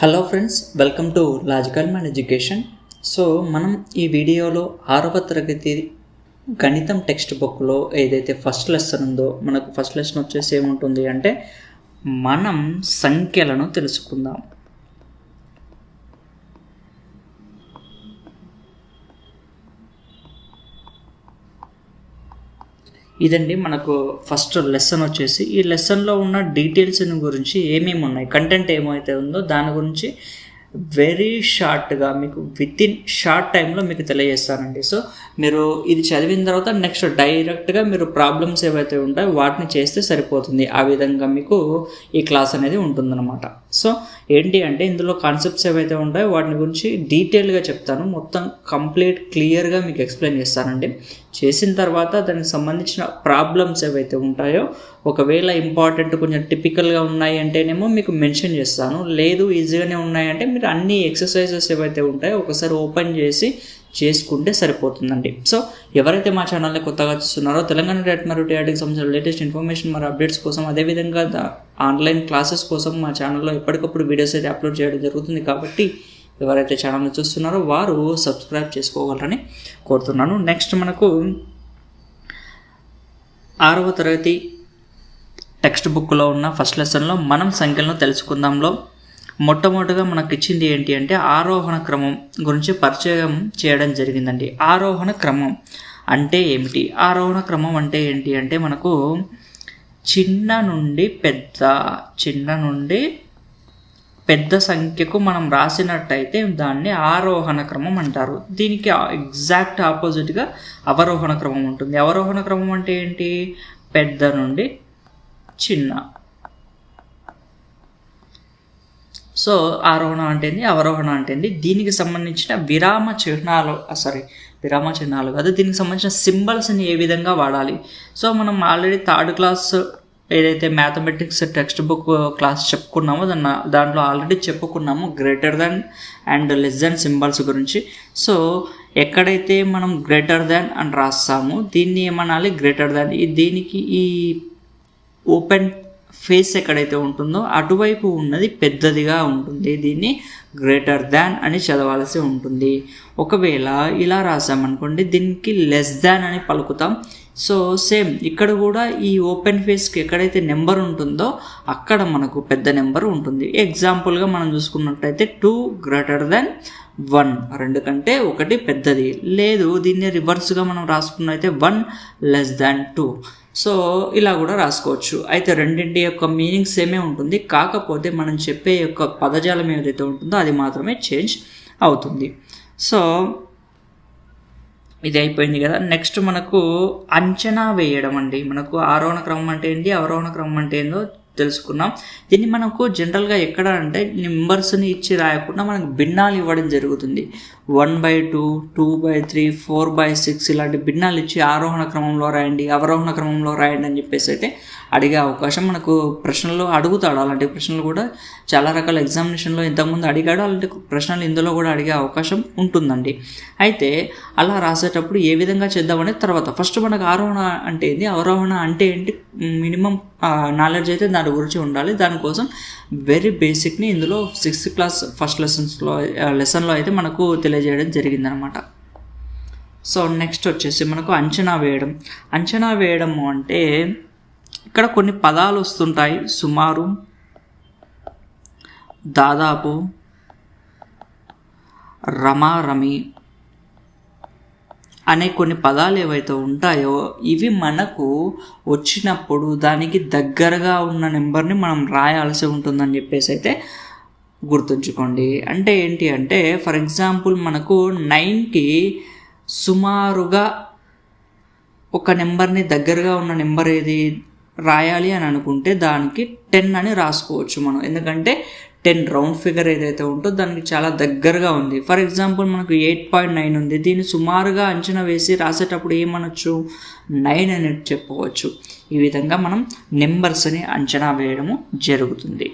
Hello friends welcome to Logical Man Education so మనం ఈ వీడియోలో ఆరవ తరగతి గణితం టెక్స్ట్ బుక్లో ఏదైతే ఫస్ట్ లెసన్ ఉందో మనకు ఫస్ట్ లెసన్ వచ్చేసి ఏముంటుంది అంటే మనం సంఖ్యలను తెలుసుకుందాం. ఇదండి మనకు ఫస్ట్ లెసన్ వచ్చేసి. ఈ లెసన్లో ఉన్న డీటెయిల్స్ గురించి ఏమేమి ఉన్నాయి? కంటెంట్ ఏమైతే ఉందో దాని గురించి వెరీ షార్ట్గా మీకు విత్ ఇన్ షార్ట్ టైంలో మీకు తెలియజేస్తానండి. సో మీరు ఇది చదివిన తర్వాత నెక్స్ట్ డైరెక్ట్గా మీరు ప్రాబ్లమ్స్ ఏవైతే ఉంటాయో వాటిని చేస్తే సరిపోతుంది. ఆ విధంగా మీకు ఈ క్లాస్ అనేది ఉంటుందన్నమాట. సో ఏంటి అంటే ఇందులో కాన్సెప్ట్స్ ఏవైతే ఉంటాయో వాటిని గురించి డీటెయిల్గా చెప్తాను. మొత్తం కంప్లీట్ క్లియర్గా మీకు ఎక్స్ప్లెయిన్ చేస్తానండి. చేసిన తర్వాత దానికి సంబంధించిన ప్రాబ్లమ్స్ ఏవైతే ఉంటాయో ఒకవేళ ఇంపార్టెంట్ కొంచెం టిపికల్గా ఉన్నాయి అంటేనేమో మీకు మెన్షన్ చేస్తాను. లేదు ఈజీగానే ఉన్నాయంటే మీరు అన్ని ఎక్సర్సైజెస్ ఏవైతే ఉంటాయో ఒకసారి ఓపెన్ చేసి చేసుకుంటే సరిపోతుందండి. సో ఎవరైతే మా ఛానల్ని కొత్తగా చూస్తున్నారో తెలంగాణ డేట్ మరియు టీఆర్టీకి సంబంధించిన లేటెస్ట్ ఇన్ఫర్మేషన్ మరియు అప్డేట్స్ కోసం అదేవిధంగా ఆన్లైన్ క్లాసెస్ కోసం మా ఛానల్లో ఎప్పటికప్పుడు వీడియోస్ అయితే అప్లోడ్ చేయడం జరుగుతుంది కాబట్టి ఎవరైతే ఛానల్ని చూస్తున్నారో వారు సబ్స్క్రైబ్ చేసుకోగలరని కోరుతున్నాను. నెక్స్ట్ మనకు ఆరవ తరగతి టెక్స్ట్ బుక్లో ఉన్న ఫస్ట్ లెసన్లో మనం సంఖ్యలను తెలుసుకుందాంలో. మొట్టమొదటిగా మనకు ఇచ్చింది ఏంటి అంటే ఆరోహణ క్రమం గురించి పరిచయం చేయడం జరిగిందండి. ఆరోహణ క్రమం అంటే ఏమిటి? ఆరోహణ క్రమం అంటే ఏంటి అంటే మనకు చిన్న నుండి పెద్ద చిన్న నుండి పెద్ద సంఖ్యకు మనం రాసినట్టయితే దాన్ని ఆరోహణ క్రమం అంటారు. దీనికి ఎగ్జాక్ట్ ఆపోజిట్గా అవరోహణ క్రమం ఉంటుంది. అవరోహణ క్రమం అంటే ఏంటి? పెద్ద నుండి చిన్న. సో ఆరోహణ అంటేంది అవరోహణ అంటేంది దీనికి సంబంధించిన విరామ చిహ్నాలు సారీ విరామ చిహ్నాలు కాదు దీనికి సంబంధించిన సింబల్స్ని ఏ విధంగా వాడాలి? సో మనం ఆల్రెడీ థర్డ్ క్లాస్ ఏదైతే మ్యాథమెటిక్స్ టెక్స్ట్ బుక్ క్లాస్ చెప్పుకున్నామో దాన్ని దాంట్లో ఆల్రెడీ చెప్పుకున్నాము greater than and less than symbols గురించి. సో ఎక్కడైతే మనం గ్రేటర్ దాన్ అని రాస్తామో దీన్ని ఏమనాలి? గ్రేటర్ దాన్ దీనికి ఈ ఓపెన్ ఫేస్ ఎక్కడైతే ఉంటుందో అటువైపు ఉన్నది పెద్దదిగా ఉంటుంది. దీన్ని గ్రేటర్ దాన్ అని చదవాల్సి ఉంటుంది. ఒకవేళ ఇలా రాసామనుకోండి దీనికి లెస్ దాన్ అని పలుకుతాం. సో సేమ్ ఇక్కడ కూడా ఈ ఓపెన్ ఫేస్కి ఎక్కడైతే నెంబర్ ఉంటుందో అక్కడ మనకు పెద్ద నెంబర్ ఉంటుంది. ఎగ్జాంపుల్గా మనం చూసుకున్నట్టయితే టూ గ్రేటర్ దెన్ వన్. రెండు కంటే ఒకటి పెద్దది. లేదు దీన్ని రివర్స్గా మనం రాసుకున్నైతే one less than two. So ఇలా కూడా రాసుకోవచ్చు. అయితే రెండింటి యొక్క మీనింగ్ సేమే ఉంటుంది. కాకపోతే మనం చెప్పే యొక్క పదజాలం ఏదైతే ఉంటుందో అది మాత్రమే చేంజ్ అవుతుంది. సో ఇది అయిపోయింది కదా. నెక్స్ట్ మనకు అంచనా వేయడం అండి. మనకు ఆరోహణ క్రమం అంటే ఏంటి అవరోహణ క్రమం అంటే ఏందో తెలుసుకున్నాం దీన్ని మనకు జనరల్గా ఎక్కడ అంటే నెంబర్స్ని ఇచ్చి రాయకుండా మనకు భిన్నాలు ఇవ్వడం జరుగుతుంది. One by two two by three four by six ఇలాంటి భిన్నాలు ఇచ్చి ఆరోహణ క్రమంలో రాయండి అవరోహణ క్రమంలో రాయండి అని చెప్పేసి అయితే అడిగే అవకాశం మనకు ప్రశ్నలు అడుగుతాడు. అలాంటి ప్రశ్నలు కూడా చాలా రకాల ఎగ్జామినేషన్లో ఇంతకుముందు అడిగాడు. అలాంటి ప్రశ్నలు ఇందులో కూడా అడిగే అవకాశం ఉంటుందండి. అయితే అలా రాసేటప్పుడు ఏ విధంగా చేద్దామనే తర్వాత. ఫస్ట్ మనకు ఆరోహణ అంటే ఏంది? అవరోహణ అంటే ఏంటి? మినిమం నాలెడ్జ్ అయితే దాని గురించి ఉండాలి. దానికోసం వెరీ బేసిక్ని ఇందులో సిక్స్త్ క్లాస్ ఫస్ట్ లెసన్స్లో లెసన్లో అయితే మనకు తెలియజేయడం జరిగిందనమాట. సో నెక్స్ట్ వచ్చేసి మనకు అంచనా వేయడం. అంచనా వేయడము అంటే ఇక్కడ కొన్ని పదాలు వస్తుంటాయి. సుమారు దాదాపు రమారమి అనే కొన్ని పదాలు ఏవైతే ఉంటాయో ఇవి మనకు వచ్చినప్పుడు దానికి దగ్గరగా ఉన్న నెంబర్ని మనం రాయాల్సి ఉంటుందని చెప్పేసి అయితే గుర్తుంచుకోండి. అంటే ఏంటి అంటే ఫర్ ఎగ్జాంపుల్ మనకు నైన్కి సుమారుగా ఒక నెంబర్ని దగ్గరగా ఉన్న నెంబర్ ఏది? రాయాలి అని అనుకుంటే దానికి టెన్ అని రాసుకోవచ్చు మనం. ఎందుకంటే టెన్ రౌండ్ ఫిగర్ ఏదైతే ఉంటుందో దానికి చాలా దగ్గరగా ఉంది. ఫర్ ఎగ్జాంపుల్ మనకు ఎయిట్ పాయింట్ నైన్ ఉంది. దీన్ని సుమారుగా అంచనా వేసి రాసేటప్పుడు ఏమనొచ్చు? నైన్ అని చెప్పుకోవచ్చు ఈ విధంగా మనం నెంబర్స్ని అంచనా వేయడము జరుగుతుంది.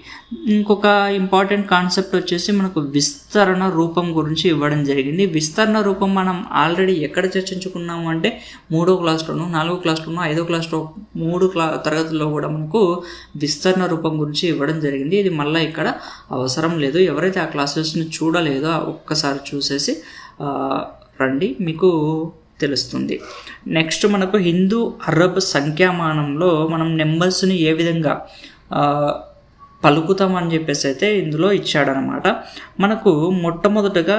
ఇంకొక ఇంపార్టెంట్ కాన్సెప్ట్ వచ్చేసి మనకు విస్తరణ రూపం గురించి ఇవ్వడం జరిగింది. విస్తరణ రూపం మనం ఆల్రెడీ ఎక్కడ చర్చించుకున్నాము అంటే మూడో క్లాస్లోను నాలుగో క్లాస్లోను ఐదో క్లాస్లో మూడు క్లా తరగతుల్లో కూడా మనకు విస్తరణ రూపం గురించి ఇవ్వడం జరిగింది. ఇది మళ్ళీ ఇక్కడ అవసరం లేదు. ఎవరైతే ఆ క్లాసెస్ని చూడలేదో ఒక్కసారి చూసేసి రండి. మీకు తెలుస్తుంది. నెక్స్ట్ మనకు హిందూ అరబ్ సంఖ్యామానంలో మనం నెంబర్స్ని ఏ విధంగా పలుకుతామని చెప్పేసి అయితే ఇందులో ఇచ్చాడనమాట. మనకు మొట్టమొదటగా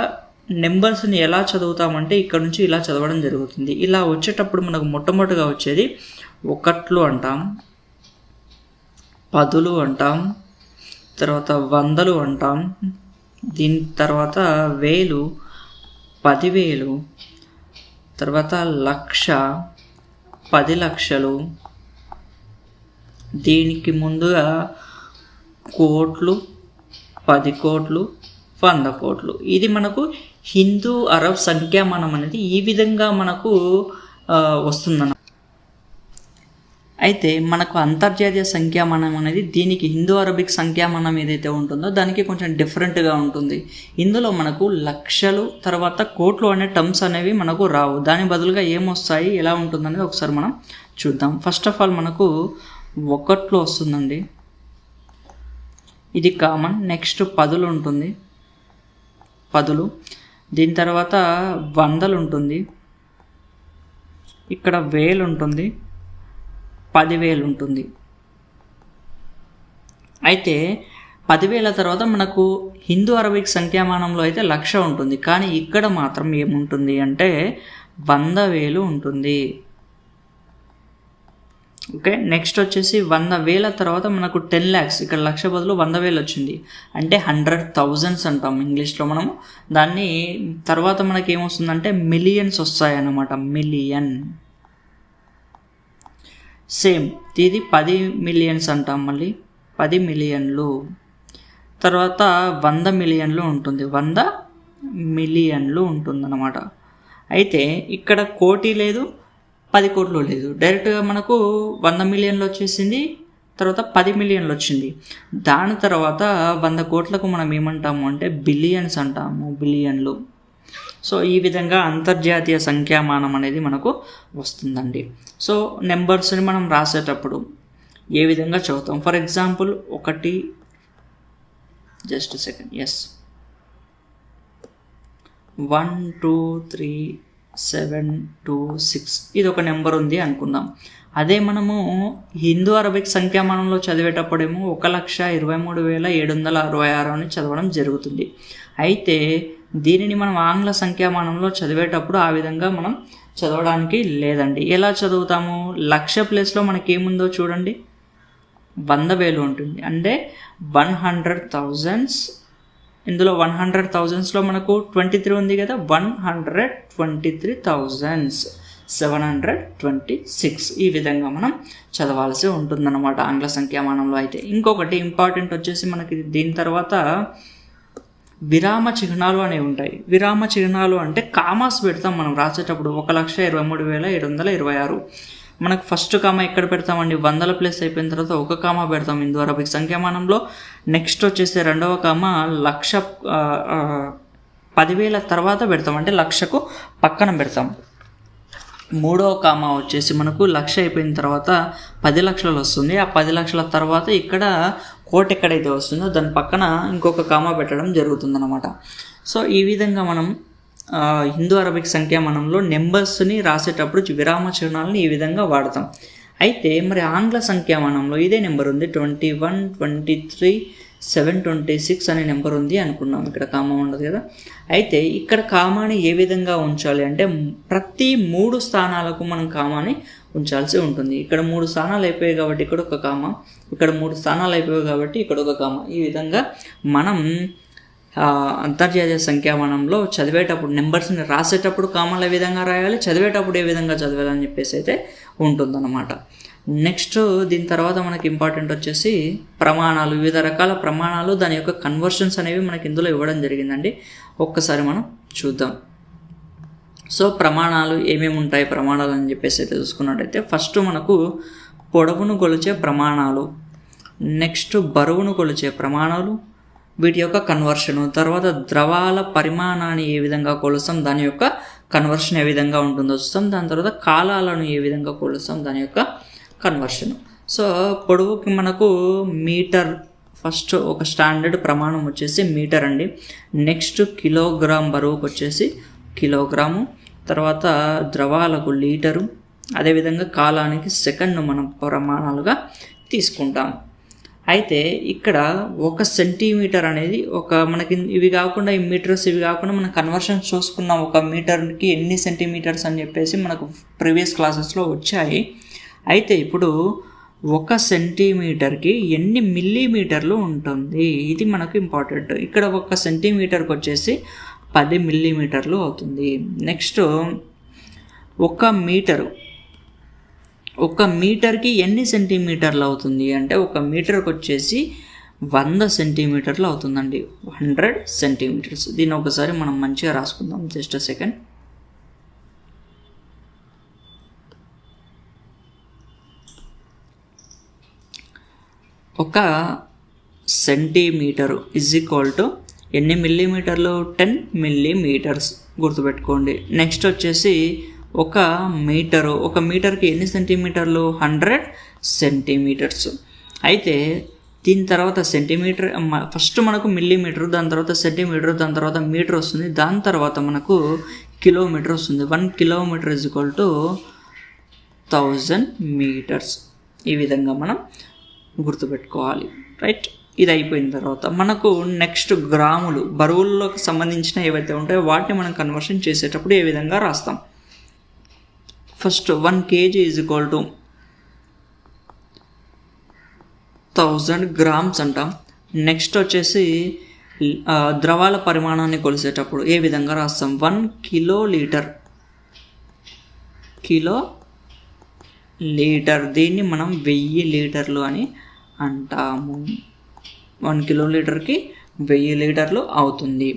నెంబర్స్ని ఎలా చదువుతామంటే ఇక్కడ నుంచి ఇలా చదవడం జరుగుతుంది. ఇలా వచ్చేటప్పుడు మనకు మొట్టమొదటిగా వచ్చేది ఒకట్లు అంటాం పదులు అంటాం తర్వాత వందలు అంటాం దీని తర్వాత వేలు పదివేలు తర్వాత లక్ష పది లక్షలు. దీనికి ముందుగా కోట్లు పది కోట్లు వంద కోట్లు. ఇది మనకు హిందూ అరబ్ సంఖ్యామానం అనేది ఈ విధంగా మనకు వస్తుందన్న అయితే మనకు అంతర్జాతీయ సంఖ్యామానం అనేది దీనికి హిందూ అరబిక్ సంఖ్యామానం ఏదైతే ఉంటుందో దానికి కొంచెం డిఫరెంట్గా ఉంటుంది. ఇందులో మనకు లక్షలు తర్వాత కోట్లు అనే టర్మ్స్ అనేవి మనకు రావు. దాని బదులుగా ఏమొస్తాయి ఎలా ఉంటుందనేది ఒకసారి మనం చూద్దాం. ఫస్ట్ ఆఫ్ ఆల్ మనకు ఒకట్లో వస్తుందండి. ఇది కామన్. నెక్స్ట్ పదులు ఉంటుంది. పదులు. దీని తర్వాత వందలు ఉంటుంది. ఇక్కడ వేలు ఉంటుంది. పదివేలు ఉంటుంది. అయితే పదివేల తర్వాత మనకు హిందూ అరబిక్ సంఖ్యామానంలో అయితే లక్ష ఉంటుంది. కానీ ఇక్కడ మాత్రం ఏముంటుంది అంటే వంద వేలు ఉంటుంది. ఓకే నెక్స్ట్ వచ్చేసి వంద వేల తర్వాత మనకు టెన్ ల్యాక్స్ ఇక్కడ లక్ష బదులు వంద వేలు వచ్చింది. అంటే హండ్రెడ్ థౌజండ్స్ అంటాం ఇంగ్లీష్లో మనము. దాన్ని తర్వాత మనకి ఏమొస్తుందంటే మిలియన్స్ వస్తాయన్నమాట. మిలియన్. సేమ్. ఇది పది మిలియన్స్ అంటాం మళ్ళీ. పది మిలియన్లు. తర్వాత వంద మిలియన్లు ఉంటుంది. వంద మిలియన్లు ఉంటుందన్నమాట. అయితే ఇక్కడ కోటి లేదు పది కోట్లు లేదు. డైరెక్ట్గా మనకు వంద మిలియన్లు వచ్చేసింది తర్వాత పది మిలియన్లు వచ్చింది. దాని తర్వాత వంద కోట్లకు మనం ఏమంటాము అంటే బిలియన్స్ అంటాము బిలియన్లు. సో ఈ విధంగా అంతర్జాతీయ సంఖ్యామానం అనేది మనకు వస్తుందండి. సో నెంబర్స్ని మనం రాసేటప్పుడు ఏ విధంగా చదువుతాం? ఫర్ ఎగ్జాంపుల్ ఒకటి just second yes one two three seven two six ఇది ఒక నెంబర్ ఉంది అనుకుందాం. అదే మనము హిందూ అరబిక్ సంఖ్యామానంలో చదివేటప్పుడేమో ఒక లక్ష ఇరవై మూడు వేల ఏడు వందల అరవై ఆరు అని చదవడం జరుగుతుంది. అయితే దీనిని మనం ఆంగ్ల సంఖ్యామానంలో చదివేటప్పుడు ఆ విధంగా మనం చదవడానికి లేదండి. ఎలా చదువుతాము? లక్ష ప్లేస్లో మనకి ఏముందో చూడండి. వంద వేలు ఉంటుంది. అంటే వన్ హండ్రెడ్ థౌజండ్స్. ఇందులో వన్ హండ్రెడ్ థౌజండ్స్లో మనకు ట్వంటీ త్రీ ఉంది కదా. One hundred twenty three thousands. Seven hundred twenty six. ఈ విధంగా మనం చదవాల్సి ఉంటుందన్నమాట ఆంగ్ల సంఖ్యామానంలో అయితే. ఇంకొకటి ఇంపార్టెంట్ వచ్చేసి మనకి దీని తర్వాత విరామ చిహ్నాలు అనేవి ఉంటాయి. విరామ చిహ్నాలు అంటే కామాస్ పెడతాం మనం రాసేటప్పుడు. ఒక లక్ష ఇరవై మూడు వేల ఏడు వందల ఇరవై ఆరు. మనకు ఫస్ట్ కామా ఎక్కడ పెడతామండి? వందల ప్లేస్ అయిపోయిన తర్వాత ఒక కామా పెడతాం ఇందు అరబిక్ సంఖ్యామానంలో. నెక్స్ట్ వచ్చేసి రెండవ కామా లక్ష పదివేల తర్వాత పెడతాం. అంటే లక్షకు పక్కన పెడతాం. మూడవ కామా వచ్చేసి మనకు లక్ష అయిపోయిన తర్వాత పది లక్షలు వస్తుంది. ఆ పది లక్షల తర్వాత ఇక్కడ కోట్ ఎక్కడైతే వస్తుందో దాని పక్కన ఇంకొక కామా పెట్టడం జరుగుతుందన్నమాట. సో ఈ విధంగా మనం హిందూ అరబిక్ సంఖ్యామానంలో నెంబర్స్ని రాసేటప్పుడు విరామ చిహ్నాలని ఈ విధంగా వాడతాం. అయితే మరి ఆంగ్ల సంఖ్యామానంలో ఇదే నెంబర్ ఉంది. Twenty one twenty three seven twenty six అనే నెంబర్ ఉంది అనుకున్నాం. ఇక్కడ కామా ఉండదు కదా. అయితే ఇక్కడ కామాని ఏ విధంగా ఉంచాలి అంటే ప్రతి మూడు స్థానాలకు మనం కామాని ఉంచాల్సి ఉంటుంది. ఇక్కడ మూడు స్థానాలు అయిపోయాయి కాబట్టి ఇక్కడ ఒక కామ ఇక్కడ మూడు స్థానాలు అయిపోయాయి కాబట్టి ఇక్కడ ఒక కామ. ఈ విధంగా మనం అంతర్జాతీయ సంఖ్యామానంలో చదివేటప్పుడు నెంబర్స్ని రాసేటప్పుడు కామాలు ఏ విధంగా రాయాలి చదివేటప్పుడు ఏ విధంగా చదవాలని చెప్పేసి అయితే ఉంటుందన్నమాట. నెక్స్ట్ దీని తర్వాత మనకి ఇంపార్టెంట్ వచ్చేసి ప్రమాణాలు వివిధ రకాల ప్రమాణాలు దాని యొక్క కన్వర్షన్స్ అనేవి మనకి ఇందులో ఇవ్వడం జరిగిందండి. ఒక్కసారి మనం చూద్దాం. సో ప్రమాణాలు ఏమేమి ఉంటాయి ప్రమాణాలు అని చెప్పేసి అయితే చూసుకున్నట్టయితే ఫస్ట్ మనకు పొడవును కొలిచే ప్రమాణాలు నెక్స్ట్ బరువును కొలిచే ప్రమాణాలు వీటి యొక్క కన్వర్షను తర్వాత ద్రవాల పరిమాణాన్ని ఏ విధంగా కొలుస్తాం దాని యొక్క కన్వర్షన్ ఏ విధంగా ఉంటుందో చూస్తాం దాని తర్వాత కాలాలను ఏ విధంగా కొలుస్తాం దాని యొక్క కన్వర్షన్ సో పొడవుకి మనకు మీటర్ ఫస్ట్ ఒక స్టాండర్డ్ ప్రమాణం వచ్చేసి మీటర్ అండి. నెక్స్ట్ కిలోగ్రామ్ బరువుకి వచ్చేసి కిలోగ్రాము తర్వాత ద్రవాలకు లీటరు. అదేవిధంగా కాలానికి సెకండ్ మనం ప్రమాణాలుగా తీసుకుంటాం. అయితే ఇక్కడ ఒక సెంటీమీటర్ అనేది ఒక మనకి ఇవి కాకుండా ఈ మీటర్స్ ఇవి కాకుండా మనం కన్వర్షన్ చూసుకున్నాం. ఒక మీటర్కి ఎన్ని సెంటీమీటర్స్ అని చెప్పేసి మనకు ప్రీవియస్ క్లాసెస్లో వచ్చాయి. అయితే ఇప్పుడు ఒక సెంటీమీటర్కి ఎన్ని మిల్లీమీటర్లు ఉంటుంది? ఇది మనకు ఇంపార్టెంట్. ఇక్కడ ఒక సెంటీమీటర్కి వచ్చేసి పది మిల్లీమీటర్లు అవుతుంది. నెక్స్ట్ ఒక మీటరు. ఒక మీటర్కి ఎన్ని సెంటీమీటర్లు అవుతుంది అంటే ఒక మీటర్కి వచ్చేసి వంద సెంటీమీటర్లు అవుతుందండి. Hundred centimetres. దీన్ని ఒకసారి మనం మంచిగా రాసుకుందాం. Just second. ఒక సెంటీమీటరు ఇజ్ ఈక్వల్ టు ఎన్ని మిల్లీమీటర్లు? టెన్ మిల్లీమీటర్స్ గుర్తుపెట్టుకోండి. నెక్స్ట్ వచ్చేసి ఒక మీటరు. ఒక మీటర్కి ఎన్ని సెంటీమీటర్లు? Hundred centimetres. అయితే దీని తర్వాత సెంటీమీటర్ ఫస్ట్ మనకు మిల్లీమీటర్ దాని తర్వాత సెంటీమీటర్ దాని తర్వాత మీటర్ వస్తుంది. దాని తర్వాత మనకు కిలోమీటర్ వస్తుంది. One kilometre is equal to thousand metres ఈ విధంగా మనం గుర్తుపెట్టుకోవాలి. రైట్ ఇది అయిపోయిన తర్వాత మనకు నెక్స్ట్ గ్రాములు బరువుల్లోకి సంబంధించిన ఏవైతే ఉంటాయో వాటిని మనం కన్వర్షన్ చేసేటప్పుడు ఏ విధంగా రాస్తాం? First one KG is equal to thousand grams అంటాం. నెక్స్ట్ వచ్చేసి ద్రవాల పరిమాణాన్ని కొలిసేటప్పుడు ఏ విధంగా రాస్తాం? One kilolitre kilolitre దీన్ని మనం వెయ్యి లీటర్లు అని అంటాము. వన్ కిలో లీటర్కి వెయ్యి లీటర్లు అవుతుంది.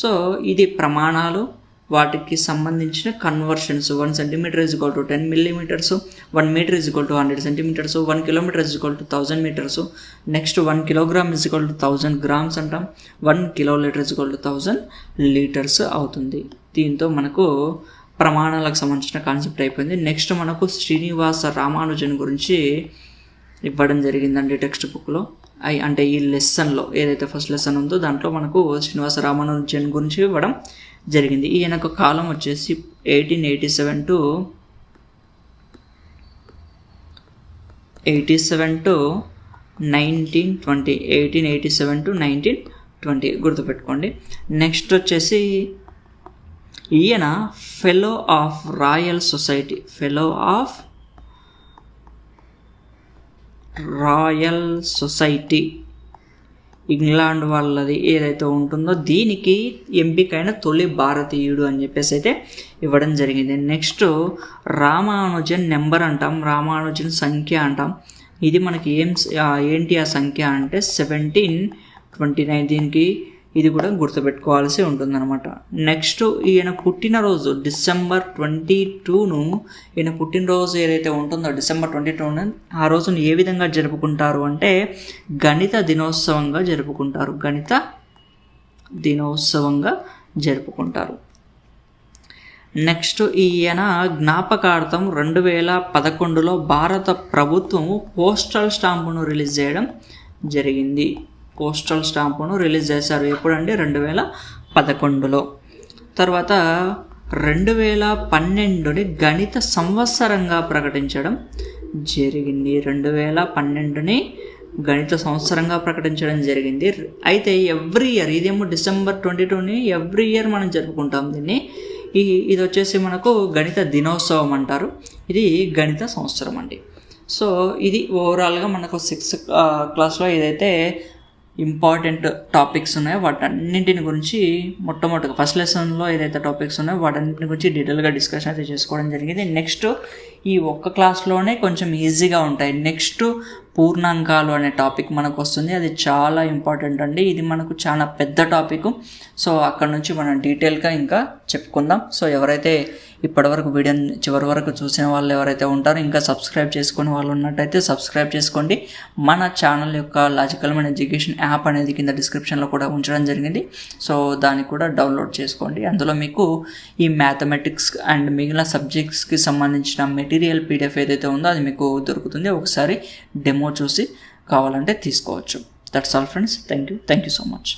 సో ఇది ప్రమాణాలు వాటికి సంబంధించిన conversions one centimetre is equal to ten millimetres one metre is equal to hundred centimetres one kilometre is equal to thousand metres next one kilogram is equal to thousand grams అంటాం. One kilolitre litre equal to thousand litres అవుతుంది. దీంతో మనకు ప్రమాణాలకు సంబంధించిన concept అయిపోయింది. Next మనకు శ్రీనివాస రామానుజన్ గురించి ఇవ్వడం జరిగిందండి టెక్స్ట్ బుక్లో అంటే ఈ లెసన్లో ఏదైతే ఫస్ట్ లెసన్ ఉందో దాంట్లో మనకు శ్రీనివాస రామానుజన్ గురించి ఇవ్వడం జరిగింది. ఈయన యొక్క కాలం వచ్చేసి eighteen eighty seven to eighty seven to nineteen twenty eighteen eighty seven to nineteen twenty గుర్తుపెట్టుకోండి. నెక్స్ట్ వచ్చేసి ఈయన fellow of Royal Society fellow of Royal Society. England వాళ్ళది ఏదైతే ఉంటుందో దీనికి ఎంపికైన తొలి భారతీయుడు అని చెప్పేసి అయితే ఇవ్వడం జరిగింది. నెక్స్ట్ రామానుజన్ నెంబర్ అంటాం. రామానుజన్ సంఖ్య అంటాం. ఇది మనకి ఏం ఏంటి ఆ సంఖ్య అంటే సెవెంటీన్ ట్వంటీ నైన్ దీనికి ఇది కూడా గుర్తుపెట్టుకోవాల్సి ఉంటుందన్నమాట. నెక్స్ట్ ఈయన పుట్టినరోజు డిసెంబర్ ట్వంటీ టూను ఈయన పుట్టినరోజు ఏదైతే ఉంటుందో డిసెంబర్ ట్వంటీ టూను ఆ రోజును ఏ విధంగా జరుపుకుంటారు అంటే గణిత దినోత్సవంగా జరుపుకుంటారు. గణిత దినోత్సవంగా జరుపుకుంటారు. నెక్స్ట్ ఈయన జ్ఞాపకార్థం రెండు వేల పదకొండులో భారత ప్రభుత్వం పోస్టల్ స్టాంపును రిలీజ్ చేయడం జరిగింది. పోస్టల్ స్టాంపును రిలీజ్ చేశారు. ఎప్పుడంటే రెండు వేల పదకొండులో. తర్వాత రెండు వేల పన్నెండుని గణిత సంవత్సరంగా ప్రకటించడం జరిగింది. రెండు వేల పన్నెండుని గణిత సంవత్సరంగా ప్రకటించడం జరిగింది. అయితే ఎవ్రీ ఇయర్ ఇదేమో డిసెంబర్ ట్వంటీ టూని ఎవ్రీ ఇయర్ మనం జరుపుకుంటాం దీన్ని. ఈ ఇది వచ్చేసి మనకు గణిత దినోత్సవం అంటారు. ఇది గణిత సంవత్సరం అండి. సో ఇది ఓవరాల్గా మనకు సిక్స్త్ క్లాస్లో ఏదైతే ఇంపార్టెంట్ టాపిక్స్ ఉన్నాయో. వాటన్నింటిని గురించి మొట్టమొదటిగా ఫస్ట్ లెసన్లో ఏదైతే టాపిక్స్ ఉన్నాయో వాటన్నింటిని గురించి డీటెయిల్గా డిస్కషన్ అయితే చేసుకోవడం జరిగింది. నెక్స్ట్ ఈ ఒక్క క్లాస్లోనే కొంచెం ఈజీగా ఉంటాయి. నెక్స్ట్ పూర్ణాంకాలు అనే టాపిక్ మనకు వస్తుంది. అది చాలా ఇంపార్టెంట్ అండి. ఇది మనకు చాలా పెద్ద టాపిక్. సో అక్కడ నుంచి మనం డీటెయిల్గా ఇంకా చెప్పుకుందాం. సో ఎవరైతే ఇప్పటివరకు వీడియోని చివరి వరకు చూసిన వాళ్ళు ఎవరైతే ఉంటారో ఇంకా సబ్స్క్రైబ్ చేసుకునే వాళ్ళు ఉన్నట్టయితే సబ్స్క్రైబ్ చేసుకోండి. మన ఛానల్ యొక్క లాజికల్ మన ఎడ్యుకేషన్ యాప్ అనేది కింద డిస్క్రిప్షన్లో కూడా ఉంచడం జరిగింది. సో దాన్ని కూడా డౌన్లోడ్ చేసుకోండి. అందులో మీకు ఈ మ్యాథమెటిక్స్ అండ్ మిగిలిన సబ్జెక్ట్స్కి సంబంధించిన మెటీరియల్ పీడిఎఫ్ ఏదైతే ఉందో అది మీకు దొరుకుతుంది. ఒకసారి డెమో చూసి కావాలంటే తీసుకోవచ్చు. That's all friends thank you thank you so much